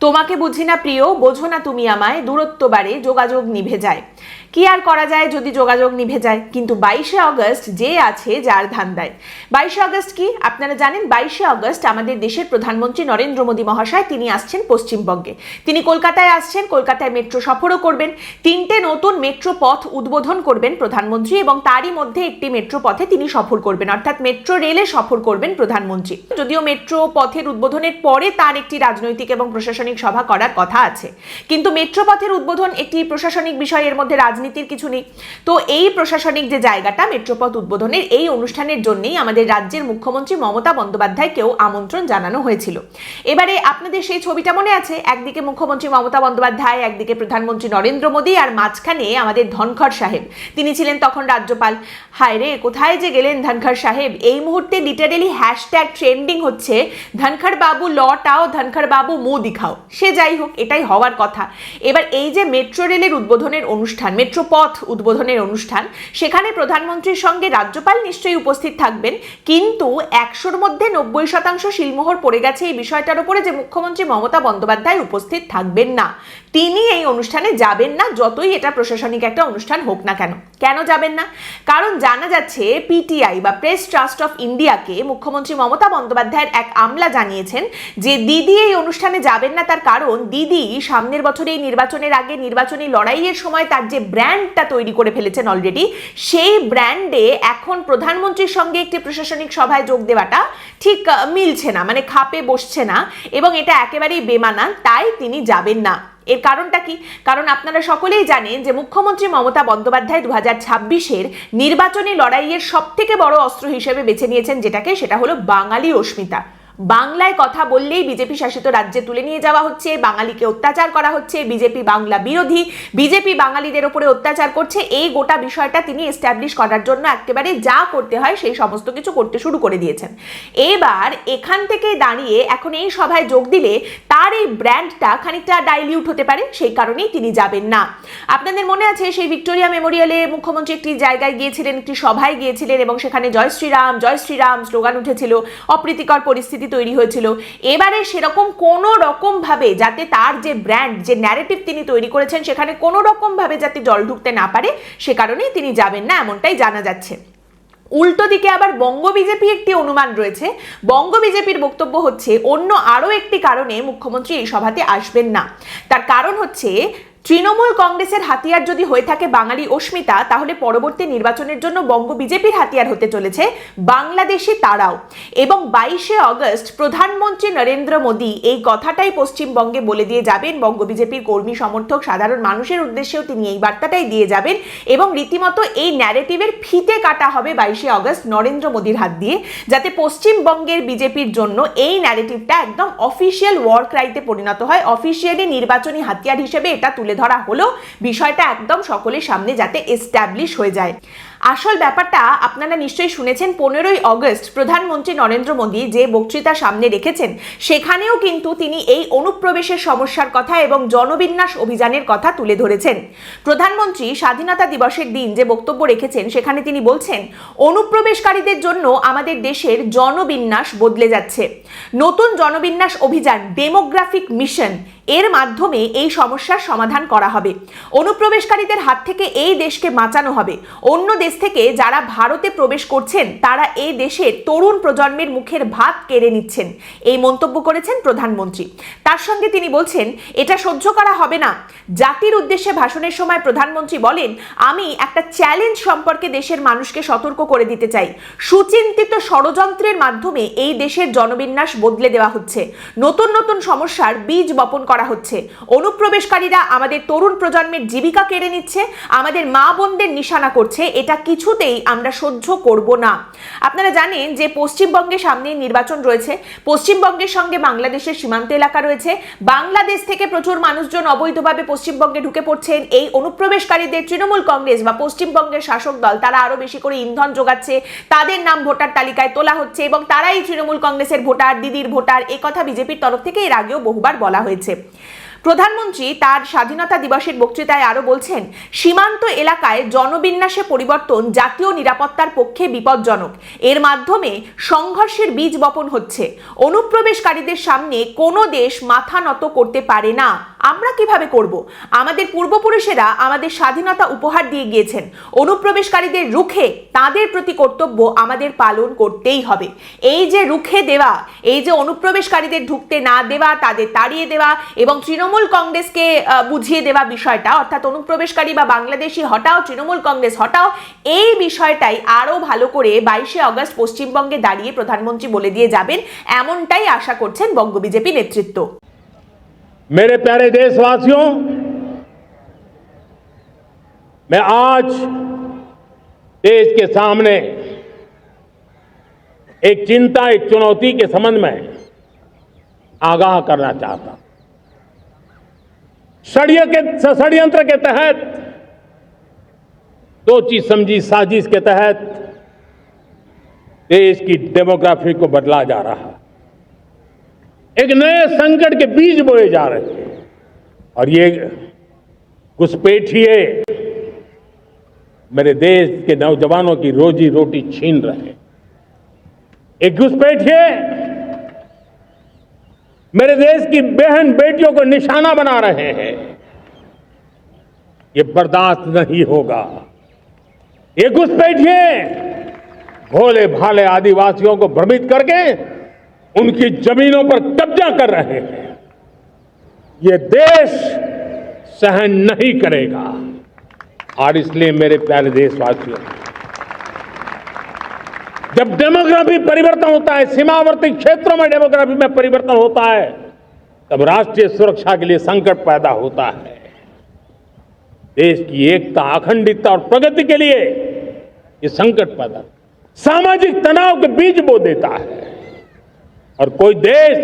তোমাকে বুঝি না প্রিয় বোঝো না তুমি আমায় দূরত্ব বাড়ে যোগাযোগ নিভে যায়। কি আর করা যায় যদি যোগাযোগ নিভে যায়? কিন্তু বাইশে অগস্ট যে আছে যার ধান্দায়। বাইশে অগস্ট কি? আপনারা জানেন, বাইশে অগস্ট আমাদের দেশের প্রধানমন্ত্রী নরেন্দ্র মোদী মহাশয় তিনি আসছেন পশ্চিমবঙ্গে। তিনি কলকাতায় আসছেন, কলকাতায় মেট্রো সফরও করবেন, তিনটে নতুন মেট্রো পথ উদ্বোধন করবেন প্রধানমন্ত্রী এবং তারই মধ্যে একটি মেট্রো পথে তিনি সফর করবেন। অর্থাৎ মেট্রো রেলে সফর করবেন প্রধানমন্ত্রী। যদিও মেট্রো পথের উদ্বোধনের পরে তার একটি রাজনৈতিক এবং প্রশাসনিক সভা করার কথা আছে। কিন্তু মেট্রো পথের উদ্বোধন একটি প্রশাসনিক বিষয়ের মধ্যে মধ্যে রাজনীতির কিছু নেই। তো এই প্রশাসনিক যে জায়গাটা মেট্রোপথ উদ্বোধনের এই অনুষ্ঠানের জন্যই আমাদের রাজ্যের মুখ্যমন্ত্রী মমতা বন্দ্যোপাধ্যায়কেও আমন্ত্রণ জানানো হয়েছিল। এবারে আপনাদের সেই ছবিটা মনে আছে? একদিকে মুখ্যমন্ত্রী মমতা বন্দ্যোপাধ্যায়, একদিকে প্রধানমন্ত্রী নরেন্দ্র মোদী আর মাঝখানে আমাদের ধনখড় সাহেব। তিনি ছিলেন তখন রাজ্যপাল। হায় রে, কোথায় যে গেলেন ধনখড় সাহেব? এই মুহূর্তে লিটারেলি হ্যাশট্যাগ ট্রেন্ডিং হচ্ছে, ধনখড় বাবু লটাও, ধনখড় বাবু মো দিখাও সে যাই হোক, এটাই হওয়ার কথা। এবার এই যে মেট্রো রেলের উদ্বোধনের অনুষ্ঠান মেট্রো পথ উদ্বোধনের অনুষ্ঠান। সেখানে প্রধানমন্ত্রীর সঙ্গে রাজ্যপাল নিশ্চয়ই উপস্থিত থাকবেন। কিন্তু একশোর মধ্যে নব্বই শতাংশ শিলমোহর পড়ে গেছে এই বিষয়টার উপরে যে মুখ্যমন্ত্রী মমতা বন্দ্যোপাধ্যায় উপস্থিত থাকবেন না। তিনি এই অনুষ্ঠানে যাবেন না, যতই এটা প্রশাসনিক একটা অনুষ্ঠান হোক না কেন। কেন যাবেন না? কারণ জানা যাচ্ছে পিটিআই বা প্রেস ট্রাস্ট অফ ইন্ডিয়াকে মুখ্যমন্ত্রী মমতা বন্দ্যোপাধ্যায়ের এক আমলা জানিয়েছেন যে দিদি এই অনুষ্ঠানে যাবেন না তার কারণ দিদি সামনের বছরে এই নির্বাচনের আগে নির্বাচনী লড়াইয়ের সময় তার যে ব্র্যান্ডটা তৈরি করে ফেলেছেন অলরেডি সেই ব্র্যান্ডে এখন প্রধানমন্ত্রীর সঙ্গে একটি প্রশাসনিক সভায় যোগ দেওয়াটা ঠিক মিলছে না মানে খাপে বসছে না এবং এটা একেবারেই বেমানান, তাই তিনি যাবেন না। এর কারণটা কি? কারণ আপনারা সকলেই জানেন যে মুখ্যমন্ত্রী মমতা বন্দ্যোপাধ্যায় দু হাজার ছাব্বিশের নির্বাচনী লড়াইয়ের সবথেকে বড় অস্ত্র হিসেবে বেছে নিয়েছেন যেটাকে, সেটা হলো বাঙালি অস্মিতা। বাংলায় কথা বললেই বিজেপি শাসিত রাজ্যে তুলে নিয়ে যাওয়া হচ্ছে, বাঙালিকে অত্যাচার করা হচ্ছে, বিজেপি বাংলা বিরোধী, বিজেপি বাঙালিদের উপরে অত্যাচার করছে, এই গোটা বিষয়টা তিনি এস্টাবলিশ করার জন্য একেবারে যা করতে হয় সেই সমস্ত কিছু করতে শুরু করে দিয়েছেন। এবার এখান থেকে দাঁড়িয়ে এখন এই সভায় যোগ দিলে তার এই ব্র্যান্ডটা খানিকটা ডাইলিউট হতে পারে, সেই কারণেই তিনি যাবেন না। আপনাদের মনে আছে সেই ভিক্টোরিয়া মেমোরিয়ালে মুখ্যমন্ত্রী একটি জায়গায় গিয়েছিলেন, একটি সভায় গিয়েছিলেন এবং সেখানে জয় শ্রীরাম জয় শ্রীরাম স্লোগান উঠেছিল, অপ্রীতিকর পরিস্থিতি তৈরি হয়েছিল। এবারে সেরকম কোনো রকম ভাবে যাতে তার যে ব্র্যান্ড যে ন্যারেটিভ তিনি তৈরি করেছেন, সেখানে কোনো রকম ভাবে যাতে জল ঢুকতে না পারে, সে কারণেই তিনি যাবেন না, এমনটাই জানা যাচ্ছে। উল্টো দিকে আবার বঙ্গ বিজেপি একটি অনুমান রয়েছে। বঙ্গ বিজেপির বক্তব্য হচ্ছে, অন্য আরও একটি কারণে মুখ্যমন্ত্রী এই সভাতে আসবেন না। তার কারণ হচ্ছে তৃণমূল কংগ্রেসের হাতিয়ার যদি হয়ে থাকে বাঙালি অস্মিতা, তাহলে পরবর্তী নির্বাচনের জন্য বঙ্গ বিজেপির হাতিয়ার হতে চলেছে বাংলাদেশি তারাও। এবং বাইশে অগস্ট প্রধানমন্ত্রী নরেন্দ্র মোদী এই কথাটাই পশ্চিমবঙ্গে বলে দিয়ে যাবেন। বঙ্গ বিজেপির কর্মী, সমর্থক, সাধারণ মানুষের উদ্দেশ্যেও তিনি এই বার্তাটাই দিয়ে যাবেন। এবং রীতিমতো এই ন্যারেটিভের ফিতে কাটা হবে বাইশে অগস্ট নরেন্দ্র মোদীর হাত দিয়ে, যাতে পশ্চিমবঙ্গের বিজেপির জন্য এই ন্যারেটিভটা একদম অফিসিয়াল ওয়ার ক্রাইতে পরিণত হয়। অফিসিয়ালি নির্বাচনী হাতিয়ার হিসেবে এটা তুলে ধরা হলো। বিষয়টা একদম সকলের সামনে যাতে এস্টাবলিশ হয়ে যায়। আসল ব্যাপারটা আপনারা নিশ্চয়ই শুনেছেন, পনেরোই অগস্ট প্রধানমন্ত্রী নরেন্দ্র মোদী যে বক্তৃতা সামনে রেখেছেন, সেখানেও কিন্তু তিনি এই অনুপ্রবেশের সমস্যার কথা এবং জনবিন্যাস অভিযানের কথা তুলে ধরেছেন। প্রধানমন্ত্রী স্বাধীনতা দিবসের দিন যে বক্তব্য রেখেছেন, সেখানে তিনি বলছেন, অনুপ্রবেশকারীদের জন্য আমাদের দেশের জনবিন্যাস বদলে যাচ্ছে। নতুন জনবিন্যাস অভিযান, ডেমোগ্রাফিক মিশন, এর মাধ্যমে এই সমস্যার সমাধান করা হবে। অনুপ্রবেশকারীদের হাত থেকে এই দেশকে বাঁচানো হবে। অন্য দেশ থেকে যারা ভারতে প্রবেশ করছেন, তারা এই দেশের তরুণ প্রজন্মের মুখের ভাত কেড়ে নিচ্ছেন, এই মন্তব্য করেছেন প্রধানমন্ত্রী। তার সঙ্গে তিনি বলছেন, এটা সহ্য করা হবে না। জাতির উদ্দেশ্যে ভাষণের সময় প্রধানমন্ত্রী বলেন, আমি একটা চ্যালেঞ্জ সম্পর্কে দেশের মানুষকে সতর্ক করে দিতে চাই। সুচিন্তিত ষড়যন্ত্রের মাধ্যমে এই দেশের জনবিন্যাস বদলে দেওয়া হচ্ছে। নতুন নতুন সমস্যার বীজ বপন করা হচ্ছে। অনুপ্রবেশকারীরা আমাদের তরুণ প্রজন্মের জীবিকা কেড়ে নিচ্ছে, আমাদের মা বোনদের নিশানা করছে, এটা কিছুতেই আমরা সহ্য করব না। আপনারা জানেন যে পশ্চিমবঙ্গে সামনে নির্বাচন রয়েছে। পশ্চিমবঙ্গের সঙ্গে বাংলাদেশের সীমান্ত এলাকা রয়েছে। বাংলাদেশ থেকে প্রচুর মানুষজন অবৈধভাবে পশ্চিমবঙ্গে ঢুকে পড়ছেন। এই অনুপ্রবেশকারীদের তৃণমূল কংগ্রেস বা পশ্চিমবঙ্গের শাসক দল, তারা আরও বেশি করে ইন্ধন যোগাচ্ছে। তাদের নাম ভোটার তালিকায় তোলা হচ্ছে এবং তারাই তৃণমূল কংগ্রেসের ভোটার, দিদির ভোটার এ কথা বিজেপির তরফ থেকে এর আগেও বহুবার বলা হয়েছে। প্রধানমন্ত্রী তার স্বাধীনতা দিবসের বক্তৃতায় আরও বলছেন, সীমান্ত এলাকায় জনবিন্যাসে পরিবর্তন জাতীয় নিরাপত্তার পক্ষে বিপজ্জনক। এর মাধ্যমে সংঘর্ষের বীজ বপন হচ্ছে। অনুপ্রবেশকারীদের সামনে কোনো দেশ মাথা নত করতে পারে না। আমরা কীভাবে করব? আমাদের পূর্বপুরুষেরা আমাদের স্বাধীনতা উপহার দিয়ে গিয়েছেন। অনুপ্রবেশকারীদের রুখে তাদের প্রতি কর্তব্য আমাদের পালন করতেই হবে। এই যে রুখে দেওয়া, এই যে অনুপ্রবেশকারীদের ঢুকতে না দেওয়া, তাদের তাড়িয়ে দেওয়া এবং তৃণমূল কংগ্রেসকে আহ, বুঝিয়ে দেওয়া বিষয়টা অর্থাৎ অনুপ্রবেশকারী বা বাংলাদেশি হটাও তৃণমূল কংগ্রেস হটাও এই বিষয়টাই আরও ভালো করে বাইশে অগস্ট পশ্চিমবঙ্গে দাঁড়িয়ে প্রধানমন্ত্রী বলে দিয়ে যাবেন এমনটাই আশা করছেন বঙ্গ বিজেপি নেতৃত্ব मेरे प्यारे देशवासियों मैं आज देश के सामने एक चिंता एक चुनौती के संबंध में आगाह करना चाहता हूं षड्य के षड्यंत्र के तहत सोची समझी, साजिश के तहत, देश की डेमोग्राफी को बदला जा रहा है। एक नए संकट के बीज बोए जा रहे हैं। और ये घुसपैठिए मेरे देश के नौजवानों की रोजी रोटी छीन रहे हैं। एक घुसपैठिए मेरे देश की बहन बेटियों को निशाना बना रहे हैं। ये बर्दाश्त नहीं होगा। ये घुसपैठिए, भोले भाले आदिवासियों को भ्रमित करके उनकी जमीनों पर कब्जा कर रहे हैं। ये देश सहन नहीं करेगा। और इसलिए मेरे प्यारे देशवासियों जब डेमोग्राफी परिवर्तन होता है, सीमावर्ती क्षेत्रों में डेमोग्राफी में परिवर्तन होता है, तब राष्ट्रीय सुरक्षा के लिए संकट पैदा होता है। देश की एकता, अखंडितता और प्रगति के लिए ये संकट पैदा सामाजिक तनाव के बीज बो देता है। और कोई देश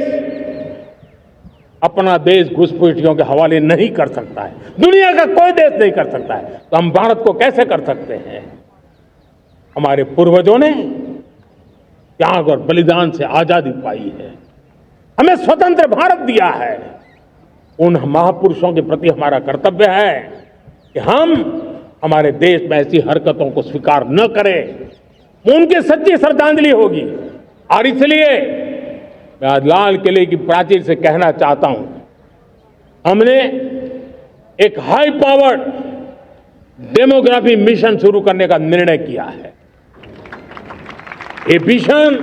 अपना देश घुसपैठियों के हवाले नहीं कर सकता है। दुनिया का कोई देश नहीं कर सकता है। तो हम भारत को कैसे कर सकते हैं? हमारे पूर्वजों ने त्याग और बलिदान से आज़ादी पाई है। हमें स्वतंत्र भारत दिया है। उन महापुरुषों के प्रति हमारा कर्तव्य है कि हम हमारे देश में ऐसी हरकतों को स्वीकार न करें। उनकी सच्ची श्रद्धांजलि होगी। और इसलिए मैं आज लाल किले की प्राचीर से कहना चाहता हूँ, हमने एक हाई पावर्ड डेमोग्राफी मिशन शुरू करने का निर्णय किया है। ये मिशन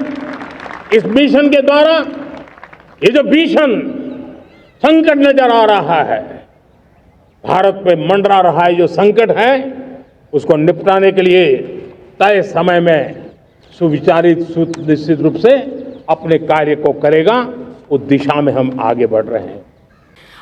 इस मिशन के द्वारा, ये जो भीषण संकट नज़र आ रहा है, भारत पे मंडरा रहा है, जो संकट है, उसको निपटाने के लिए तय समय में सुविचारित, सुनिश्चित रूप से अपने कार्य को करेगा, उस दिशा में हम आगे बढ़ रहे हैं।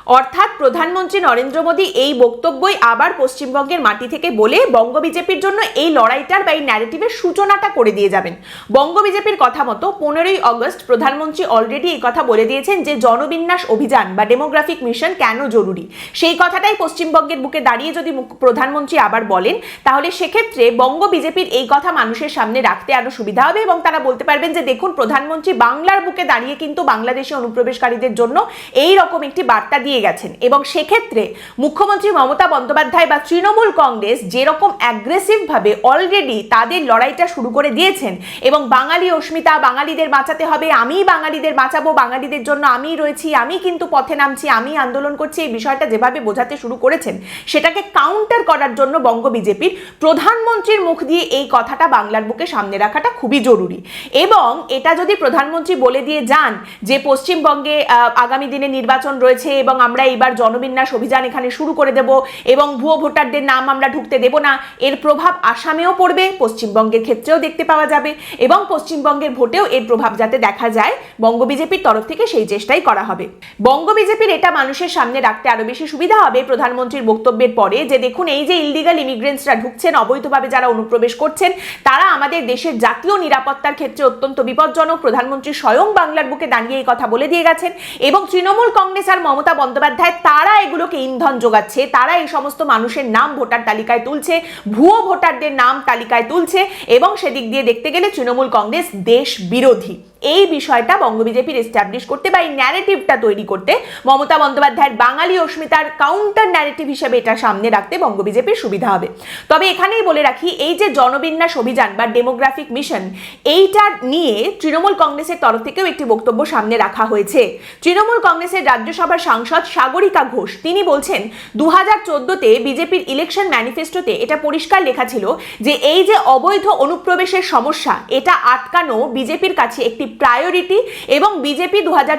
অর্থাৎ প্রধানমন্ত্রী নরেন্দ্র মোদী এই বক্তব্যই আবার পশ্চিমবঙ্গের মাটি থেকে বলে বঙ্গ বিজেপির জন্য এই লড়াইটার বা এই ন্যারেটিভের সূচনাটা করে দিয়ে যাবেন। বঙ্গ বিজেপির কথা মতো পনেরোই অগস্ট প্রধানমন্ত্রী অলরেডি এই কথা বলে দিয়েছেন যে জনবিন্যাস অভিযান বা ডেমোগ্রাফিক মিশন কেন জরুরি? সেই কথাটাই পশ্চিমবঙ্গের বুকে দাঁড়িয়ে যদি প্রধানমন্ত্রী আবার বলেন, তাহলে সেক্ষেত্রে বঙ্গ বিজেপির এই কথা মানুষের সামনে রাখতে আরও সুবিধা হবে এবং তারা বলতে পারবেন যে দেখুন, প্রধানমন্ত্রী বাংলার বুকে দাঁড়িয়ে কিন্তু বাংলাদেশে অনুপ্রবেশকারীদের জন্য এই রকম একটি বার্তা দিয়ে গেছেন। এবং সেক্ষেত্রে মুখ্যমন্ত্রী মমতা বন্দ্যোপাধ্যায় বা তৃণমূল কংগ্রেস যেরকম অ্যাগ্রেসিভ ভাবে অলরেডি তাদের লড়াইটা শুরু করে দিয়েছেন এবং বাঙালি অস্মিতা, বাঙালিদের বাঁচাতে হবে আমি বাঙালিদের বাঁচাবো, বাঙালিদের জন্য আমি রয়েছি, আমি কিন্তু পথে নামছি, আমি আন্দোলন করছি, এই বিষয়টা যেভাবে বোঝাতে শুরু করেছেন, সেটাকে কাউন্টার করার জন্য বঙ্গ বিজেপির প্রধানমন্ত্রীর মুখ দিয়ে এই কথাটা বাংলার বুকে সামনে রাখাটা খুবই জরুরি। এবং এটা যদি প্রধানমন্ত্রী বলে দিয়ে যান যে পশ্চিমবঙ্গে আগামী দিনে নির্বাচন রয়েছে এবং আমরা এইবার জনবিন্যাস অভিযান এখানে শুরু করে দেব এবং ভুয়ো ভোটারদের নাম আমরা ঢুকতে দেব না। এর প্রভাব আসামেও পড়বে, পশ্চিমবঙ্গের ক্ষেত্রেও দেখতে পাওয়া যাবে এবং পশ্চিমবঙ্গের ভোটেও এর প্রভাব যাতে দেখা যায়, বঙ্গ বিজেপির তরফ থেকে সেই চেষ্টাই করা হবে। বঙ্গ বিজেপির এটা মানুষের সামনে রাখতে আরও বেশি সুবিধা হবে প্রধানমন্ত্রীর বক্তব্যের পরে যে দেখুন, এই যে ইলিগাল ইমিগ্রেন্টসরা ঢুকছেন, অবৈধভাবে যারা অনুপ্রবেশ করছেন, তারা আমাদের দেশের জাতীয় নিরাপত্তার ক্ষেত্রে অত্যন্ত বিপজ্জনক। প্রধানমন্ত্রী স্বয়ং বাংলার বুকে দাঁড়িয়ে এই কথা বলে দিয়ে গেছেন এবং তৃণমূল কংগ্রেস আর মমতা তারা এগুলোকে ইন্ধন যোগাচ্ছে, তারা এই সমস্ত মানুষের নাম ভোটার তালিকায় তুলছে, ভুয়ো ভোটারদের নাম তালিকায় তুলছে এবং সেদিক দিয়ে দেখতে গেলে তৃণমূল কংগ্রেস দেশ বিরোধী। এই বিষয়টা বঙ্গ বিজেপির এস্টাবলিশ করতে বা এই ন্যারেটিভটা তৈরি করতে মমতা বন্দ্যোপাধ্যায়ের বাঙালি অস্মিতার কাউন্টার ন্যারেটিভ হিসেবে এটা সামনে রাখতে বঙ্গ বিজেপির সুবিধা হবে। তবে এখানেই বলে রাখি, এই যে জনবিন্যাস অভিযান বা ডেমোগ্রাফিক মিশন এইটা নিয়ে তৃণমূল কংগ্রেসের তরফ থেকেও একটি বক্তব্য সামনে রাখা হয়েছে। তৃণমূল কংগ্রেসের রাজ্যসভার সাংসদ সাগরিকা ঘোষ, তিনি বলছেন দু হাজার চোদ্দোতে বিজেপির ইলেকশন ম্যানিফেস্টোতে এটা পরিষ্কার লেখা ছিল যে এই যে অবৈধ অনুপ্রবেশের সমস্যা, এটা আটকানো বিজেপির কাছে একটি প্রায়োরিটি এবং বিজেপি দু হাজার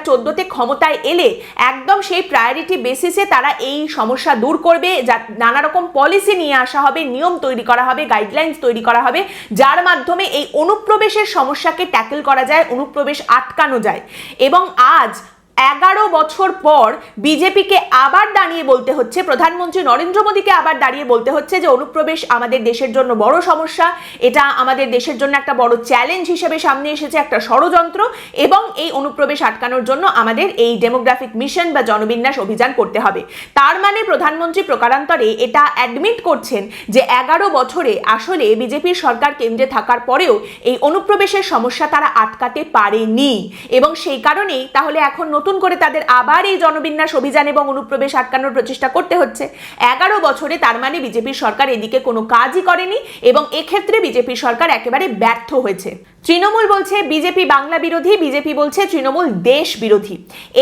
ক্ষমতায় এলে একদম সেই প্রায়োরিটি বেসিসে তারা এই সমস্যা দূর করবে, যা নানা রকম পলিসি নিয়ে আসা হবে, নিয়ম তৈরি করা হবে গাইডলাইন্স তৈরি করা হবে, যার মাধ্যমে এই অনুপ্রবেশের সমস্যাকে ট্যাকেল করা যায়, অনুপ্রবেশ আটকানো যায়। এবং আজ এগারো বছর পর বিজেপিকে আবার দাঁড়িয়ে বলতে হচ্ছে, প্রধানমন্ত্রী নরেন্দ্র মোদীকে আবার দাঁড়িয়ে বলতে হচ্ছে যে, অনুপ্রবেশ আমাদের দেশের জন্য বড় সমস্যা। এটা আমাদের দেশের জন্য একটা বড় চ্যালেঞ্জ হিসেবে সামনে এসেছে একটা ষড়যন্ত্র এবং এই অনুপ্রবেশ আটকানোর জন্য আমাদের এই ডেমোগ্রাফিক মিশন বা জনবিন্যাস অভিযান করতে হবে। তার মানে প্রধানমন্ত্রী প্রকারান্তরে এটা অ্যাডমিট করছেন যে, এগারো বছরে আসলে বিজেপির সরকার কেন্দ্রে থাকার পরেও এই অনুপ্রবেশের সমস্যা তারা আটকাতে পারেনি। এবং সেই কারণেই তাহলে এখন নতুন করে তাদের আবার এই জনবিন্যাস অভিযান এবং অনুপ্রবেশ আটকানোর প্রচেষ্টা করতে হচ্ছে। এগারো বছরে তার মানে বিজেপির সরকার এদিকে কোনো কাজই করেনি এবং এক্ষেত্রে বিজেপি সরকার একেবারে ব্যর্থ হয়েছে। তৃণমূল বলছে বিজেপি বাংলা বিরোধী, বিজেপি বলছে তৃণমূল দেশ বিরোধী।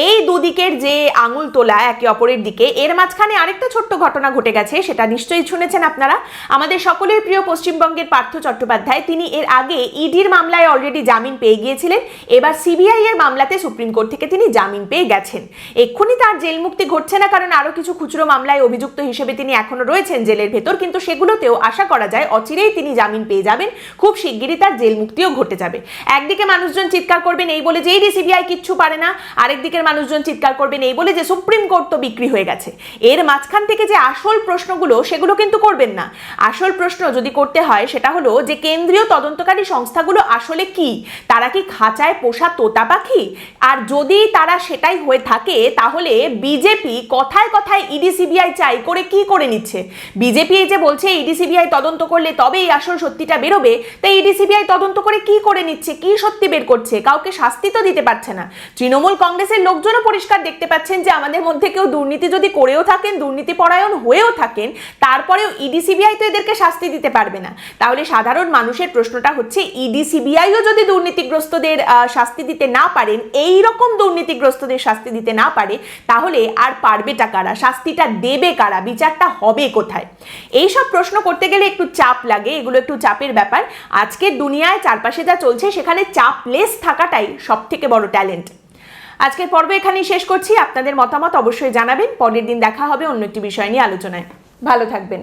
এই দুদিকের যে আঙুল তোলা একে অপরের দিকে, এর মাঝখানে আরেকটা ছোট্ট ঘটনা ঘটে গেছে, সেটা নিশ্চয়ই শুনেছেন আপনারা। আমাদের সকলের প্রিয় পশ্চিমবঙ্গের পার্থ চট্টোপাধ্যায়, তিনি এর আগে ইডির মামলায় অলরেডি জামিন পেয়ে গিয়েছিলেন। এবার সিবিআই এর মামলাতে সুপ্রিম কোর্ট থেকে তিনি জামিন পেয়ে গেছেন। এক্ষুনি তার জেল মুক্তি ঘটছে না, কারণ আরও কিছু খুচরো মামলায় অভিযুক্ত হিসেবে তিনি এখনও রয়েছেন জেলের ভেতর, কিন্তু সেগুলোতেও আশা করা যায় অচিরেই তিনি জামিন পেয়ে যাবেন। খুব শিগগিরই তার জেল মুক্তিও ঘটে যাবে। একদিকে মানুষজন চিৎকার করবেন এই বলে যে এই সিবিআই কিচ্ছু পারে না আরেকদিকের মানুষজন চিৎকার করবেন এই বলে যে সুপ্রিম কোর্ট তো বিক্রি হয়ে গেছে। এর মাঝখান থেকে যে আসল প্রশ্নগুলো, সেগুলো কিন্তু করবেন না। আসল প্রশ্ন যদি করতে হয়, সেটা হলো যে কেন্দ্রীয় তদন্তকারী সংস্থাগুলো আসলে কি? তারা কি খাঁচায় পোষা তোতা পাখি? আর যদি তারা সেটাই হয়ে থাকে, তাহলে বিজেপি কথায় কথায় ইডি সিবিআই চাই করে কি করে নিচ্ছে? বিজেপি এই যে বলছে ইডি সিবিআই তদন্ত করলে তবেই আসল সত্যিটা বেরোবে তাই ইডি সিবিআই তদন্ত করে কি করে নিচ্ছে? কি সত্যি বের করছে? কাউকে শাস্তি তো দিতে পারছে না। তৃণমূল কংগ্রেসের লোকজনও পরিষ্কার দেখতে পাচ্ছেন যে আমাদের মধ্যে কেউ দুর্নীতি যদি করেও থাকেন দুর্নীতি পরায়ণ হয়েও থাকেন, তারপরেও ইডি সিবিআই তো এদেরকে শাস্তি দিতে পারবে না। তাহলে সাধারণ মানুষের প্রশ্নটা হচ্ছে, ইডি সিবিআইও যদি দুর্নীতিগ্রস্তদের শাস্তি দিতে না পারেন এই রকম দুর্নীতিগ্রস্তদের শাস্তি দিতে না পারে, তাহলে আর পারবেটা কারা? শাস্তিটা দেবে কারা? বিচারটা হবে কোথায়? এইসব প্রশ্ন করতে গেলে একটু চাপ লাগে, এগুলো একটু চাপের ব্যাপার। আজকের দুনিয়ায় চারপাশে যা চলছে, সেখানে চাপলেস থাকাটাই সব থেকে বড় ট্যালেন্ট আজকের পর্ব এখানেই শেষ করছি। আপনাদের মতামত অবশ্যই জানাবেন। পরের দিন দেখা হবে অন্য একটি বিষয় নিয়ে আলোচনায়। ভালো থাকবেন।